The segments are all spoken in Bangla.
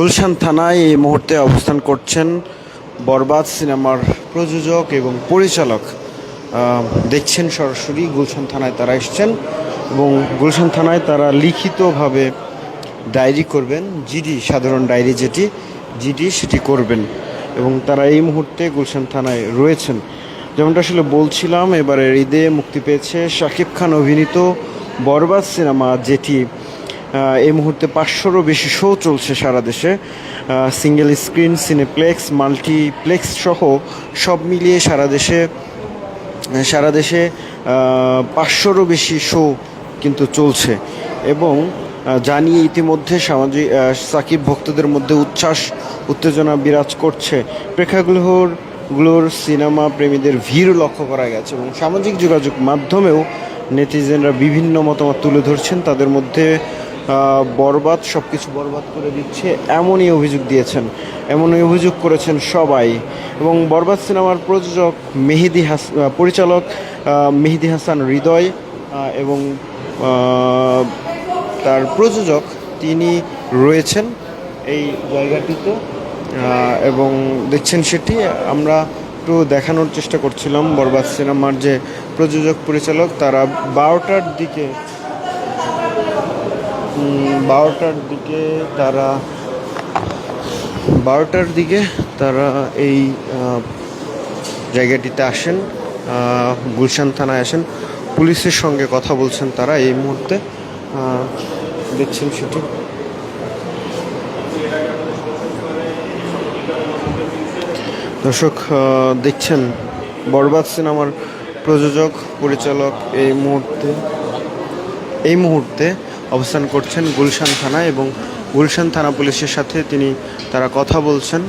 গুলশান থানায় এই মুহূর্তে অবস্থান করছেন বরবাদ সিনেমার প্রযোজক এবং পরিচালক। দেখছেন সরাসরি গুলশান থানায় তারা এসছেন এবং গুলশান থানায় তারা লিখিতভাবে ডায়েরি করবেন, জিডি, সাধারণ ডায়েরি যেটি, জিডি সেটি করবেন এবং তারা এই মুহূর্তে গুলশান থানায় রয়েছেন। যেমনটা আসলে বলছিলাম, এবারের ঈদে মুক্তি পেয়েছে শাকিব খান অভিনীত বরবাদ সিনেমা যেটি এই মুহূর্তে পাঁচশোরও বেশি শো চলছে সারা দেশে। সিঙ্গেল স্ক্রিন সিনেপ্লেক্স মাল্টিপ্লেক্স সহ সব মিলিয়ে সারা দেশে সারা দেশে পাঁচশোরও বেশি শো কিন্তু চলছে। এবং জানি ইতিমধ্যে সামাজিক সাকিব ভক্তদের মধ্যে উচ্ছ্বাস, উত্তেজনা বিরাজ করছে। প্রেক্ষাগৃহরগুলোর সিনেমা প্রেমীদের ভিড় লক্ষ্য করা গেছে এবং সামাজিক যোগাযোগ মাধ্যমেও নেটিজেনরা বিভিন্ন মতামত তুলে ধরছেন। তাদের মধ্যে বরবাদ সব কিছু বরবাদ করে দিচ্ছে, এমনই অভিযোগ দিয়েছেন, এমনই অভিযোগ করেছেন সবাই। এবং বরবাদ সিনেমার প্রযোজক মেহেদি হাস পরিচালক মেহেদি হাসান হৃদয় এবং তার প্রযোজক তিনি রয়েছেন এই জায়গাটিতে এবং দেখছেন সেটি। আমরা একটু দেখানোর চেষ্টা করছিলাম বরবাদ সিনেমার যে প্রযোজক, পরিচালক, তারা বারোটার দিকে বারোটার দিকে তারা, বারোটার দিকে তারা এই জায়গাটিতে আসেন গুলশান থানায় আসেন। পুলিশের সঙ্গে কথা বলছেন তারা এই মুহূর্তে। দেখছেন সেটি। দর্শক দেখছেন বরবাদ সিনেমার প্রযোজক, পরিচালক এই মুহূর্তে এই মুহূর্তে অবস্থান করছেন গুলশান থানা এবং গুলশান থানা পুলিশের সাথে তিনি তারা কথা বলছেন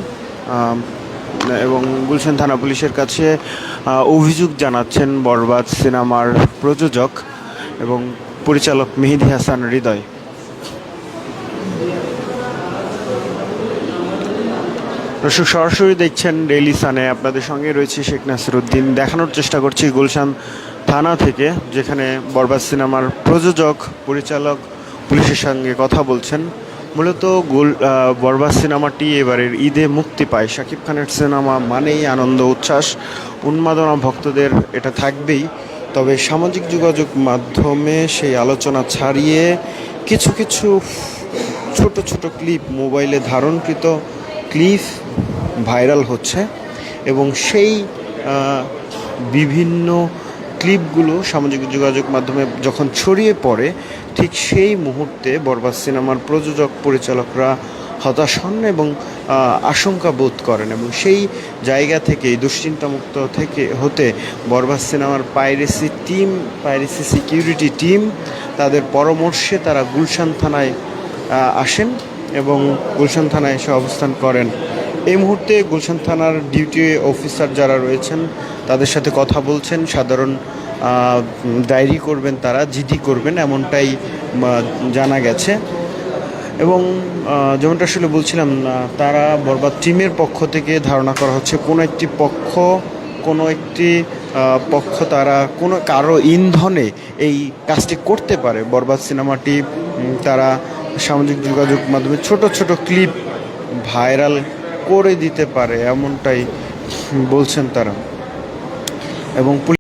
এবং গুলশান থানা পুলিশের কাছে অভিযোগ জানাচ্ছেন বরবাদ সিনেমার প্রযোজক এবং পরিচালক মেহেদি হাসান হৃদয়। দর্শক, সরাসরি দেখছেন ডেইলি সানে আপনাদের সঙ্গে রয়েছে শেখ নাসিরুদ্দিন। দেখানোর চেষ্টা করছি গুলশান থানা থেকে, যেখানে বরবাদ সিনেমার প্রযোজক, পরিচালক পুলিশের সঙ্গে কথা বলছেন, মূলত গুল বরবাদ সিনেমাটি এবারের ঈদে মুক্তি পায়। শাকিব খানের সিনেমা মানেই আনন্দ, উচ্ছ্বাস, উন্মাদনা ভক্তদের এটা থাকবেই। তবে সামাজিক যোগাযোগ মাধ্যমে সেই আলোচনা ছাড়িয়ে কিছু কিছু ছোট ছোট ক্লিপ মোবাইলে ধারণকৃত ক্লিপ ভাইরাল হচ্ছে এবং সেই বিভিন্ন ক্লিপগুলো সামাজিক যোগাযোগ মাধ্যমে যখন ছড়িয়ে পড়ে, ঠিক সেই মুহূর্তে বরবাদ সিনেমার প্রযোজক, পরিচালকরা হতাশ হন এবং আশঙ্কা বোধ করেন এবং সেই জায়গা থেকে, দুশ্চিন্তামুক্ত থেকে হতে বরবাদ সিনেমার piracy team, piracy security team, তাদের পরামর্শে তারা গুলশান থানায় আসেন এবং গুলশান থানায় এসে অবস্থান করেন। এই মুহূর্তে গুলশান থানার ডিউটি অফিসার যারা রয়েছেন, তাদের সাথে কথা বলছেন, সাধারণ ডায়েরি করবেন তারা, জিডি করবেন এমনটাই জানা গেছে। এবং যেমনটা আসলে বলছিলাম তারা বরবাদ টিমের পক্ষ থেকে ধারণা করা হচ্ছে, কোনো একটি পক্ষ, কোনো একটি পক্ষ তারা কোনো, কারও ইন্ধনে এই কাজটি করতে পারে। বরবাদ সিনেমাটি তারা সামাজিক যোগাযোগ মাধ্যমে ছোট ছোট ক্লিপ ভাইরাল করে দিতে পারে এমনটাই বলছেন তারা। এবং